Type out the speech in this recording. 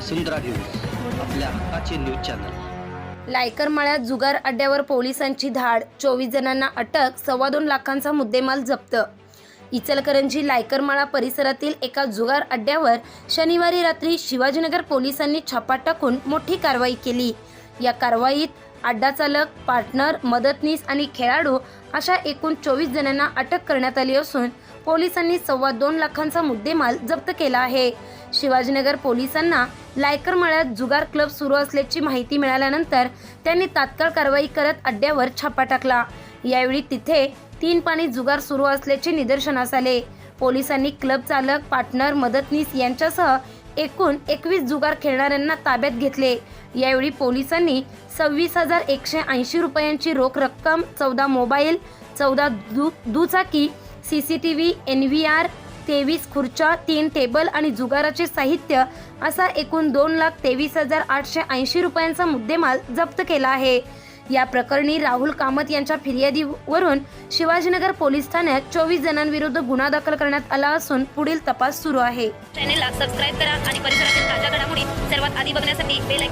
वसुंधरा news आपल्या हक्काचे news channel. लायकर मळ्यात जुगार अड्ड्यावर पोलिसांची धाड चोवीस जणांना अटक सव्वा दोन लाखांचा मुद्देमाल जप्त. इचलकरंजी लायकरमाळा परिसरातील एका जुगार अड्ड्यावर शनिवारी रात्री शिवाजीनगर पोलिसांनी छापा टाकून मोठी कारवाई केली. या कारवाईत अड्डा चालक पार्टनर मदतनीस आणि खेळाडू अशा एकूण चोवीस जणांना अटक करण्यात आली असून पोलिसांनी सव्वा दोन लाखांचा मुद्देमाल जप्त केला आहे. शिवाजीनगर पोलिसांना लायकर मळ्यात जुगार क्लब सुरू असल्याची माहिती मिळाल्यानंतर त्यांनी तात्काळ कारवाई करत अड्ड्यावर छापा टाकला. यावेळी तिथे तीन पाणी जुगार सुरू असल्याचे निदर्शनास आले. पोलिसांनी क्लब चालक पार्टनर मदतनीस यांच्यासह एकूण एकवीस जुगार खेळणाऱ्यांना ताब्यात घेतले. यावेळी पोलिसांनी सव्वीस हजार एकशे ऐंशी रुपयांची रोख रक्कम चौदा मोबाईल चौदा दु दुचाकी C C T V N V R तेवीस खुर्च्या तीन टेबल आणि जुगाराचे साहित्य असा एकूण दोन लाख तेवीस हजार आठशे ऐंशी रुपयांचा मुद्देमाल जप्त केला आहे. या प्रकरणी राहुल कामत यांच्या फिर्यादीवरून शिवाजीनगर पोलीस ठाण्यात चोवीस जणांविरुद्ध गुन्हा दाखल करण्यात आला असून पुढील तपास सुरू आहे. चॅनेलला सबस्क्राईब करा आणि परिसरातील ताज्या घडामोडी सर्वात आधी बघण्यासाठी बेल